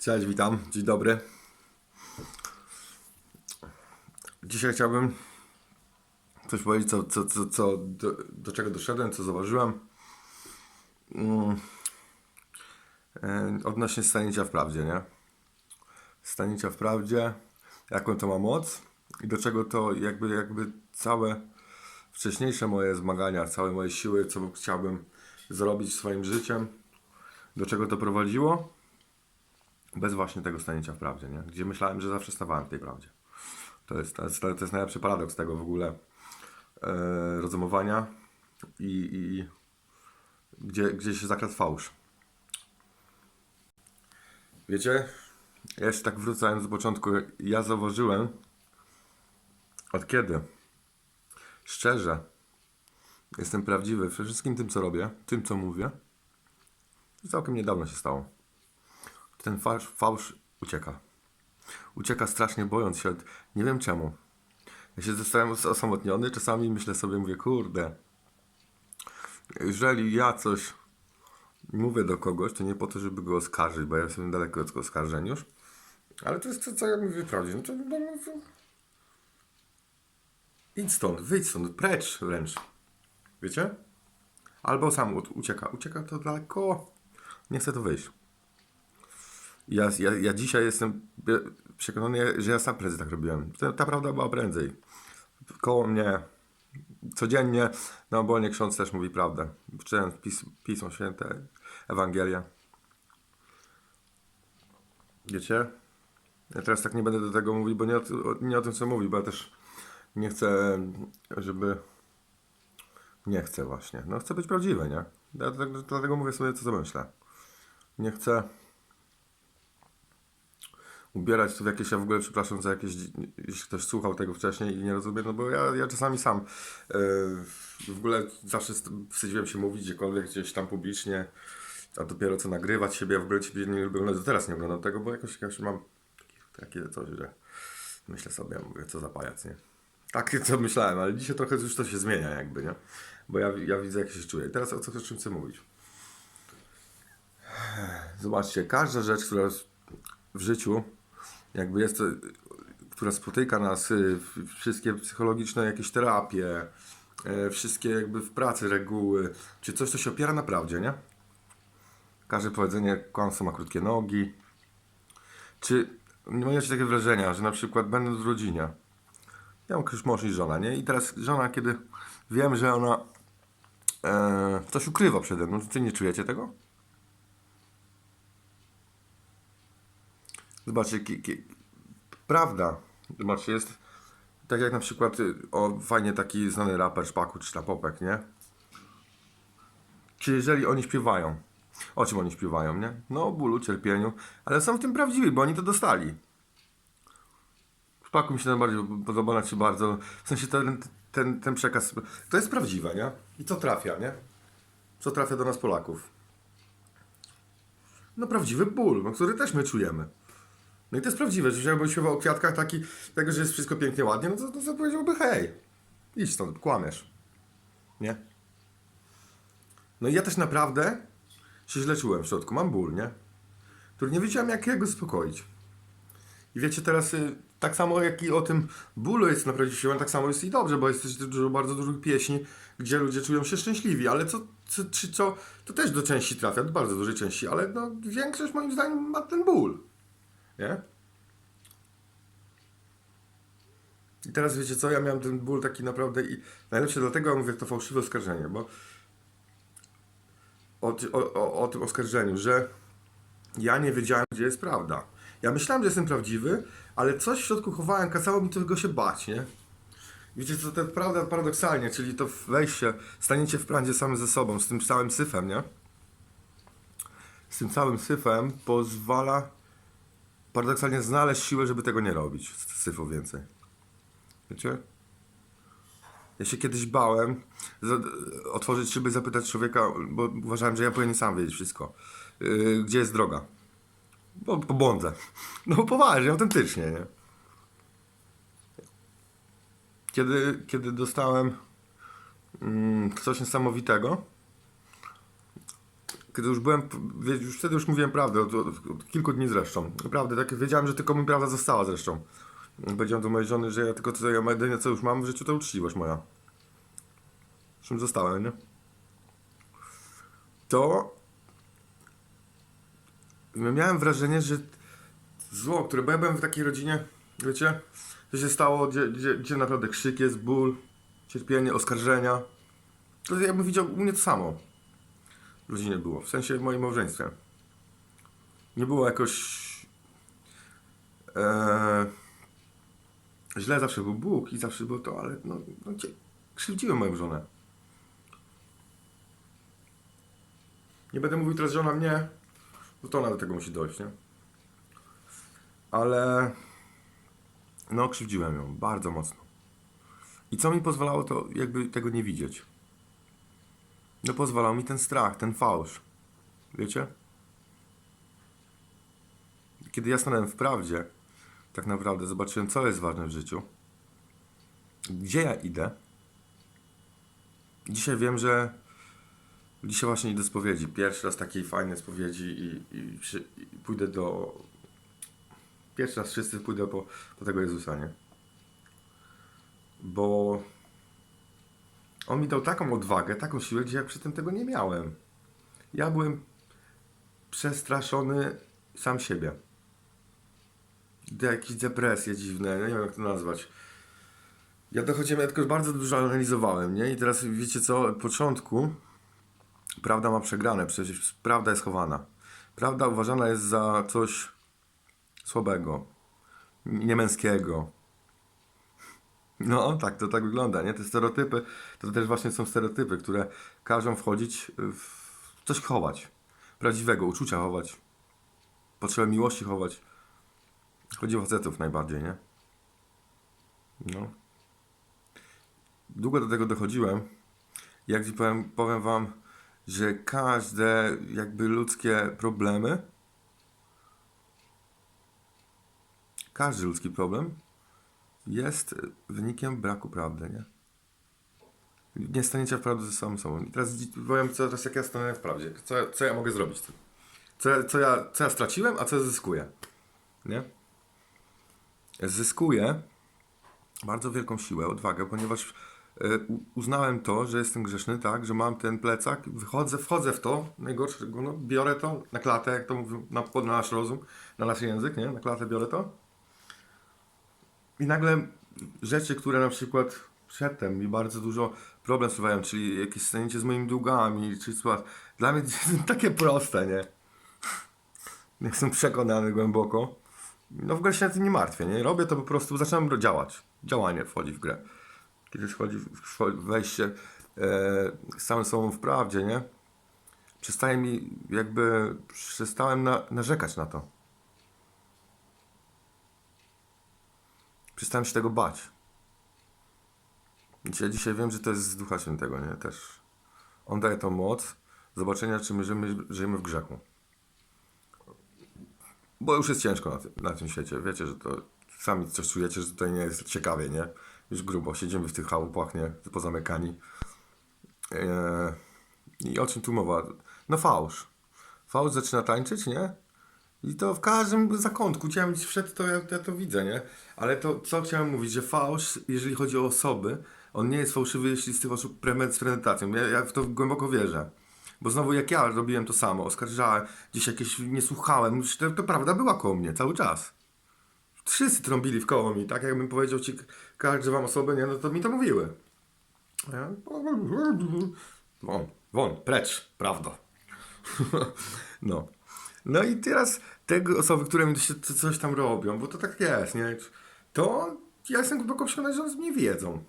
Cześć, witam. Dzień dobry. Dzisiaj chciałbym coś powiedzieć, co, co, co, co do, do czego doszedłem, co zauważyłem. Mm. E, Odnośnie stanięcia w prawdzie, nie? Stanięcia w prawdzie, jaką to ma moc i do czego to jakby, jakby całe wcześniejsze moje zmagania, całe moje siły, co chciałbym zrobić swoim życiem, do czego to prowadziło bez właśnie tego stanięcia w prawdzie, nie? Gdzie myślałem, że zawsze stawałem w tej prawdzie. To jest, to jest, to jest najlepszy paradoks tego w ogóle e, rozumowania i, i gdzie, gdzie się zakradł fałsz. Wiecie, ja jeszcze tak wracając do początku, ja zauważyłem od kiedy szczerze jestem prawdziwy we wszystkim tym, co robię, tym, co mówię, całkiem niedawno się stało ten fałsz, fałsz ucieka. Ucieka strasznie bojąc się. Nie wiem czemu. Ja się zostałem os- osamotniony, czasami myślę sobie, mówię, kurde, jeżeli ja coś mówię do kogoś, to nie po to, żeby go oskarżyć, bo ja jestem daleko od oskarżeń już, ale to jest to, co ja mówię prawdzie. No to, no, no, to... Idź stąd, wyjdź stąd, precz wręcz. Wiecie? Albo sam ucieka. Ucieka to daleko. Nie chce to wyjść. Ja, ja, ja dzisiaj jestem przekonany, że ja sam prędzej tak robiłem. Ta, ta prawda była prędzej. Koło mnie codziennie na obłonie ksiądz też mówi prawdę. Czytając pis, Pismo Święte, Ewangelia. Wiecie? Ja teraz tak nie będę do tego mówić, bo nie o, nie o tym, co mówi, bo ja też nie chcę, żeby... Nie chcę właśnie. No chcę być prawdziwy, nie? Ja dlatego, dlatego mówię sobie, co sobie myślę. Nie chcę ubierać to w jakieś, ja w ogóle przepraszam za jakieś, jeśli ktoś słuchał tego wcześniej i nie rozumie, no bo ja, ja czasami sam e, w ogóle zawsze st- wstydziłem się mówić gdziekolwiek, gdzieś tam publicznie, a dopiero co nagrywać siebie, ja w ogóle ciebie nie lubię oglądać, teraz nie oglądam tego, bo jakoś, jakoś mam takie coś, że myślę sobie, mówię, co za pajac, nie? Takie co myślałem, ale dzisiaj trochę już to się zmienia jakby, nie? Bo ja, ja widzę, jak się czuję. Teraz o co o czym chcę mówić? Zobaczcie, każda rzecz, która w życiu, jakby jest, która spotyka nas, y, wszystkie psychologiczne jakieś terapie, e, wszystkie jakby w pracy reguły, czy coś, co się opiera na prawdzie, nie? Każde powiedzenie, kłamstwo ma krótkie nogi. Czy nie macie takie wrażenia, że na przykład będąc w rodzinie, ja mam już mąż i żona, nie? I teraz żona, kiedy wiem, że ona e, coś ukrywa przede mną, czy nie czujecie tego? Zobaczcie, prawda, zobaczcie, jest tak jak na przykład, y, o fajnie taki znany raper Szpaku czy Szlapopek, nie? Czy jeżeli oni śpiewają, o czym oni śpiewają, nie? No o bólu, cierpieniu, ale są w tym prawdziwi, bo oni to dostali. Szpaku mi się najbardziej podoba, znaczy bardzo, w sensie ten, ten, ten przekaz, to jest prawdziwe, nie? I co trafia, nie? Co trafia do nas Polaków? No prawdziwy ból, no, który też my czujemy. No i to jest prawdziwe, że jakby śpiewał o kwiatkach taki, tego, że jest wszystko pięknie, ładnie, no to, to, to powiedziałby hej, idź stąd, kłamiesz. Nie? No i ja też naprawdę się źle czułem w środku, mam ból, nie? Który nie wiedziałem jak jego uspokoić. I wiecie teraz, y, tak samo jak i o tym bólu jest naprawdę siłą, tak samo jest i dobrze, bo jest dużo, bardzo dużo pieśni, gdzie ludzie czują się szczęśliwi, ale co, co, czy co, to też do części trafia, do bardzo dużej części, ale no, większość moim zdaniem ma ten ból. Nie? I teraz wiecie co, ja miałem ten ból taki naprawdę i najlepsze dlatego ja mówię to fałszywe oskarżenie, bo o, o, o, tym oskarżeniu, że ja nie wiedziałem, gdzie jest prawda. Ja myślałem, że jestem prawdziwy, ale coś w środku chowałem, kazało mi tego się bać, nie? Wiecie co, to prawda paradoksalnie, czyli to wejście, staniecie w plandzie samym ze sobą, z tym całym syfem, nie? Z tym całym syfem pozwala paradoksalnie znaleźć siłę, żeby tego nie robić, z syfu więcej. Wiecie? Ja się kiedyś bałem otworzyć szyby, zapytać człowieka, bo uważałem, że ja powinien sam wiedzieć wszystko. Yy, gdzie jest droga? Bo pobłądzę. No poważnie, autentycznie, nie? Kiedy, kiedy dostałem mm, coś niesamowitego, kiedy już byłem, już wtedy już mówiłem prawdę, od, od, od kilku dni zresztą. Naprawdę, tak wiedziałem, że tylko mi prawda została zresztą. Powiedziałem do mojej żony, że ja tylko co, ja jedynie co już mam w życiu to uczciwość moja. Z czym zostałem, nie? To miałem wrażenie, że zło, które, bo ja byłem w takiej rodzinie, wiecie, co się stało, gdzie, gdzie, gdzie naprawdę krzyk jest, ból, cierpienie, oskarżenia. To ja bym widział u mnie to samo. W rodzinie było, w sensie w moim małżeństwie. Nie było jakoś... E, źle zawsze był Bóg i zawsze było to, ale no, no krzywdziłem moją żonę. Nie będę mówił teraz, że ona mnie, bo to ona do tego musi dojść, nie? Ale no krzywdziłem ją bardzo mocno. I co mi pozwalało to jakby tego nie widzieć? No pozwalał mi ten strach, ten fałsz. Wiecie? Kiedy ja stanąłem w prawdzie, tak naprawdę zobaczyłem, co jest ważne w życiu. Gdzie ja idę. Dzisiaj wiem, że dzisiaj właśnie idę spowiedzi. Pierwszy raz takiej fajnej spowiedzi i, i, i pójdę do... Pierwszy raz wszyscy pójdę po, po tego Jezusa, nie? Bo on mi dał taką odwagę, taką siłę, gdzie ja przy tym tego nie miałem. Ja byłem przestraszony sam siebie. Jakieś depresje dziwne, no nie wiem jak to nazwać. Ja dochodziłem, ja tylko bardzo dużo analizowałem, nie? I teraz wiecie co, od początku prawda ma przegrane, przecież prawda jest chowana. Prawda uważana jest za coś słabego, niemęskiego, no, tak, to tak wygląda, nie? Te stereotypy, to też właśnie są stereotypy, które każą wchodzić w coś chować. Prawdziwego, uczucia chować. Potrzebę miłości chować. Chodzi o facetów najbardziej, nie? No. Długo do tego dochodziłem. Jak ci powiem, powiem wam, że każde jakby ludzkie problemy, każdy ludzki problem jest wynikiem braku prawdy, nie? Nie staniecie w prawdzie ze samym sobą. I teraz powiem co, teraz jak ja stanę w prawdzie. Co, co ja mogę zrobić? Co, co, ja, co ja straciłem, a co ja zyskuję? Nie? Zyskuję bardzo wielką siłę, odwagę, ponieważ e, uznałem to, że jestem grzeszny, tak, że mam ten plecak, wychodzę, wchodzę w to, najgorszego, no, biorę to na klatę, jak to mówią, na, pod nasz rozum, na nasz język, nie? Na klatę biorę to. I nagle rzeczy, które na przykład przedtem mi bardzo dużo problem sprawiają, czyli jakieś stanięcie z moimi długami, czy co, dla mnie takie proste, nie? Jestem przekonany głęboko. No w ogóle się na tym nie martwię, nie? Robię to po prostu, zaczynam działać. Działanie wchodzi w grę. Kiedy wchodzi w- wejście e, z samym sobą w prawdzie, nie? Przestaje mi, jakby, przestałem na, narzekać na to. Przestałem się tego bać. Ja dzisiaj wiem, że to jest z Ducha Świętego, nie? Też. On daje tą moc zobaczenia, czy my żyjemy, żyjemy w grzechu. Bo już jest ciężko na tym, na tym świecie. Wiecie, że to sami coś czujecie, że tutaj nie jest ciekawie, nie? Już grubo. Siedzimy w tych chałupach, nie? Pozamykani. Eee, I o czym tu mowa? No fałsz. Fałsz zaczyna tańczyć, nie? I to w każdym zakątku, chciałem gdzieś wszedł, to ja, ja to widzę, nie? Ale to, co chciałem mówić, że fałsz, jeżeli chodzi o osoby, on nie jest fałszywy, jeśli z tych osób premed- z. Ja, ja w to głęboko wierzę. Bo znowu jak ja robiłem to samo, oskarżałem, gdzieś jakieś nie słuchałem, to, to prawda była koło mnie cały czas. Wszyscy trąbili w koło mi, tak? Jakbym powiedział ci, każdy wam osobę, nie? No to mi to mówiły. Ja... Won, won, precz, prawda. no. No i teraz te osoby, które coś tam robią, bo to tak jest, nie? To ja jestem głęboko przekonany, że nie wiedzą.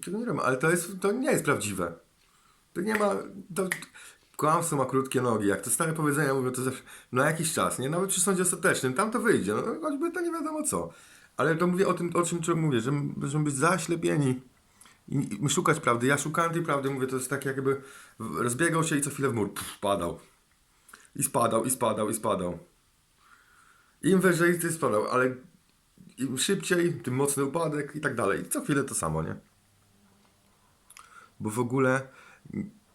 Czego nie robią, ale to, jest, to nie jest prawdziwe. To nie ma. To, kłamstwo ma krótkie nogi. Jak to stare powiedzenia mówią, to zawsze na jakiś czas, nie? Nawet przy sądzie ostatecznym, tam to wyjdzie. No, choćby to nie wiadomo co. Ale to mówię o tym, o czym czym mówię, że żeby być zaślepieni i, szukać prawdy. Ja szukałem tej prawdy, mówię, to jest tak jakby rozbiegał się i co chwilę w mur pff, padał. I spadał, i spadał, i spadał. Im wyżej, tym spadał, ale im szybciej, tym mocny upadek i tak dalej. I co chwilę to samo, nie? Bo w ogóle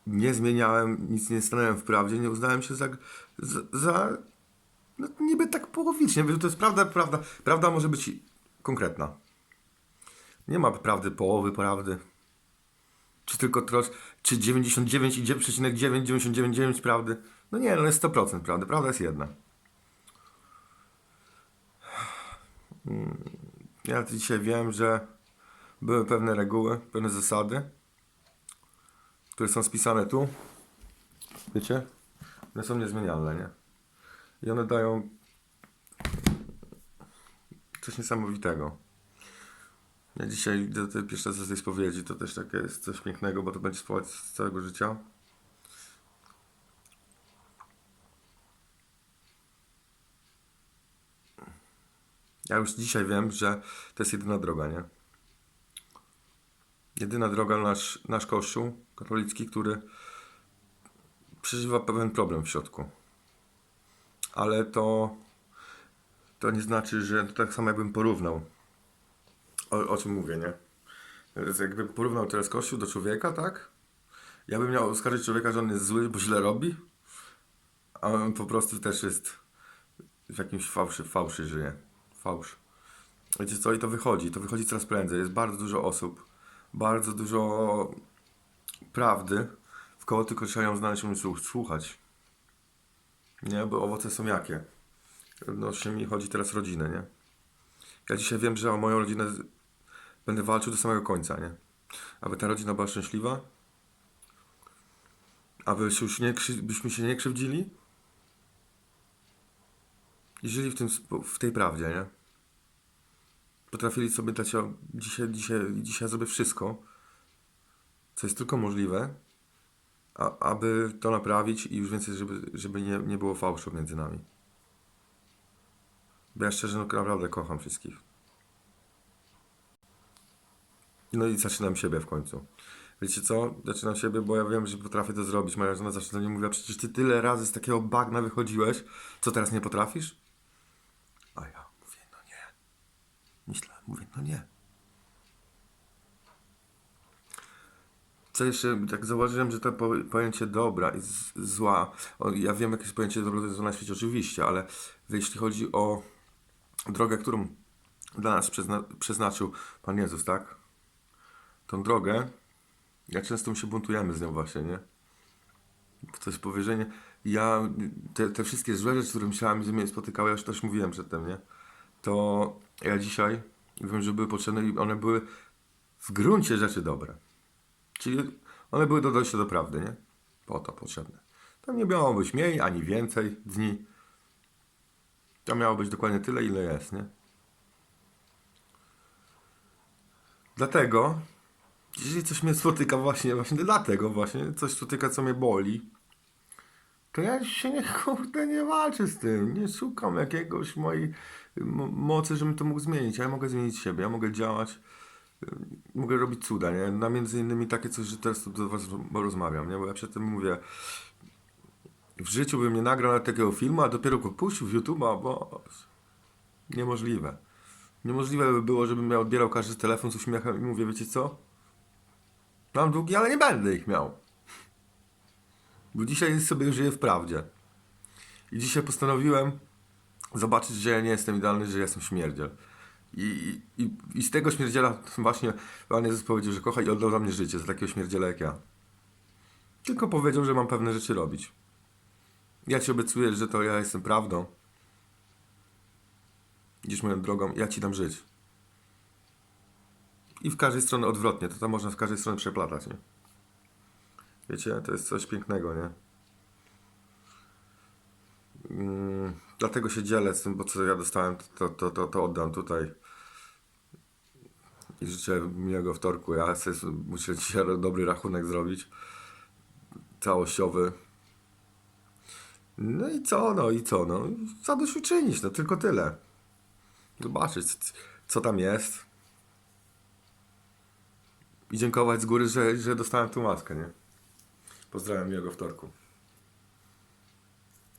nie zmieniałem, nic nie stanąłem w prawdzie, nie uznałem się za, za, za no, niby tak połowicznie. Wiesz, To jest prawda, prawda. Prawda może być konkretna. Nie ma prawdy połowy prawdy. Czy tylko trosz, czy 99,999 prawdy? No nie, no jest 100% prawdy. Prawda jest jedna. Mm, Ja dzisiaj wiem, że były pewne reguły, pewne zasady, które są spisane tu. Wiecie? One są niezmienialne, nie? I one dają coś niesamowitego. Ja dzisiaj do tej z tej spowiedzi to też takie jest coś pięknego, bo to będzie spływać z całego życia. Ja już dzisiaj wiem, że to jest jedyna droga, nie? Jedyna droga nasz, nasz kościół katolicki, który przeżywa pewien problem w środku. Ale to, to nie znaczy, że to tak samo jakbym porównał. O, o czym mówię, nie? Więc Jakbym porównał teraz kościół do człowieka, tak? Ja bym miał oskarżyć człowieka, że on jest zły, bo źle robi, a on po prostu też jest w jakimś fałszy, fałszy żyje. Fałsz. Wiecie co? I to wychodzi. To wychodzi coraz prędzej. Jest bardzo dużo osób. Bardzo dużo prawdy. W koło tylko trzeba ją znaleźć, umieć słuch- słuchać. Nie? Bo owoce są jakie? Odnośnie mi chodzi teraz rodzinę, nie? Ja dzisiaj wiem, że o moją rodzinę będę walczył do samego końca, nie? Aby ta rodzina była szczęśliwa. Aby się już nie, byśmy się nie krzywdzili. I żyli w, tym, w tej prawdzie, nie? Potrafili sobie dać o, dzisiaj, dzisiaj, dzisiaj zrobię wszystko, co jest tylko możliwe, a, aby to naprawić i już więcej, żeby, żeby nie, nie było fałszu między nami. Bo ja szczerze no, naprawdę kocham wszystkich. No i zaczynam siebie w końcu. Wiecie co? Zaczynam siebie, bo ja wiem, że potrafię to zrobić. Moja żona zawsze do mnie mówiła, przecież ty tyle razy z takiego bagna wychodziłeś, co teraz nie potrafisz? A ja. Myślę, mówię, no nie. Co jeszcze, tak zauważyłem, że to po, pojęcie dobra i zła, ja wiem, jakie jest pojęcie dobra jest na świecie, oczywiście, ale jeśli chodzi o drogę, którą dla nas przezna, przeznaczył Pan Jezus, tak? Tą drogę, ja często się buntujemy z nią właśnie, nie? Coś powierzenie. Ja, te, te wszystkie złe rzeczy, które myślałem, że mnie spotykały, ja już też mówiłem przedtem, nie? To ja dzisiaj wiem, że były potrzebne i one były w gruncie rzeczy dobre. Czyli one były do dojścia do prawdy, nie? Po to potrzebne. Tam nie miało być mniej ani więcej dni. Tam miało być dokładnie tyle, ile jest, nie? Dlatego, jeżeli coś mnie spotyka właśnie, właśnie dlatego właśnie, coś spotyka, co mnie boli, to ja się nie, kurde, nie walczę z tym. Nie szukam jakiegoś mojej mo- mocy, żebym to mógł zmienić. Ja mogę zmienić siebie, ja mogę działać, y, mogę robić cuda, nie? Na między innymi takie coś, że teraz tu do was rozmawiam, nie? Bo ja przedtem mówię, w życiu bym nie nagrał takiego filmu, a dopiero go puścił w YouTube'a, bo niemożliwe. Niemożliwe by było, żebym miał odbierał każdy telefon z uśmiechem i mówię, wiecie co? Mam długi, ale nie będę ich miał. Bo dzisiaj sobie żyję w prawdzie. I dzisiaj postanowiłem zobaczyć, że ja nie jestem idealny, że ja jestem śmierdziel. I, i, I z tego śmierdziela właśnie Pan Jezus powiedział, że kocha i oddał za mnie życie, za takiego śmierdziela jak ja. Tylko powiedział, że mam pewne rzeczy robić. Ja Ci obiecuję, że to ja jestem prawdą. Idziesz moją drogą, ja Ci dam żyć. I w każdej stronie odwrotnie, to tam można w każdej stronie przeplatać, nie? Wiecie, to jest coś pięknego, nie? Mm, dlatego się dzielę z tym, bo co ja dostałem, to, to, to, to oddam tutaj. I życzę miłego wtorku. Ja sobie muszę dzisiaj dobry rachunek zrobić. Całościowy. No i co, no i co, no. Zadośćuczynić, no tylko tyle. Zobaczyć, co tam jest. I dziękować z góry, że, że dostałem tą łaskę, nie? Pozdrawiam miłego wtorku.